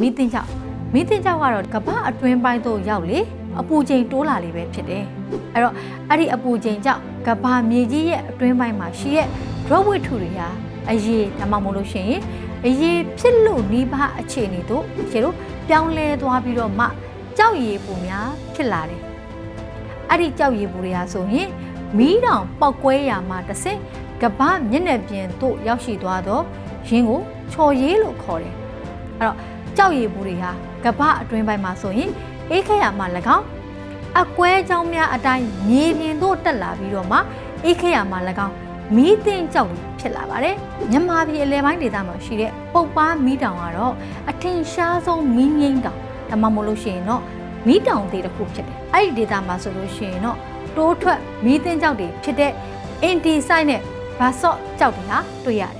မီးတင်ကြောက်မီးတင်ကြောက်ကတော့ကမ္ဘာအတွင်းပိုင်းသို့ရောက်လေအပူချိန်တိုးလာလေပဲဖြစ်တယ်အဲ့တော့အဲ့ဒီအပူချိန်ကြောင့်ကမ္ဘာမြေကြီးရဲ့အတွင်းပိုင်းမှာရှိတဲ့ drop ဝိထုတွေဟာအရေးဒါမှမဟုတ်လို့ရှိရင်အရေးဖြစ်လို့နှီးပါအခြေအနေတို့ခြေတို့ပြောင်းလဲသွားပြီးတော့မှကြောက်ရည်ပူများဖြစ်လာတယ်အဲ့ဒီကြောက်ရည်ပူတွေဟာဆိုရင်မီးတောင်ပောက်ကွဲရာမှာတစ်ဆင့်ကမ္ဘာမျက်နှာပြင်သို့ရောက်ရှိသွားတော့ရင်းကိုချော်ရည်လို့ခေါ်တယ်အဲ့တော့ ကြောက်ရည်ပူတွေဟာကမ္ဘာအတွင်းပိုင်းမှာဆိုရင်အေးခဲရမှာ၎င်းအကွဲကြောင်းများအတိုင်းမြေပြင်သို့တက်လာပြီးတော့မှအေးခဲရမှာ၎င်းမီးတင်ကြောက်လို့ဖြစ်လာပါတယ်မြန်မာပြည်အလဲပိုင်းဒေသမှာရှိတဲ့ပုပ်ပားမီးတောင်ကတော့အထင်ရှားဆုံးမီးငိမ့်တောင်ဒါမှမဟုတ်လို့ရှိရင်တော့မီးတောင်သေးတစ်ခုဖြစ်တယ်အဲ့ဒီဒေသမှာဆိုလို့ရှိရင်တော့တိုးထွက်မီးတင်ကြောက်တွေဖြစ်တဲ့အင်တီဆိုင်နဲ့ဘာဆော့ကြောက်တွေဟာတွေ့ရတယ်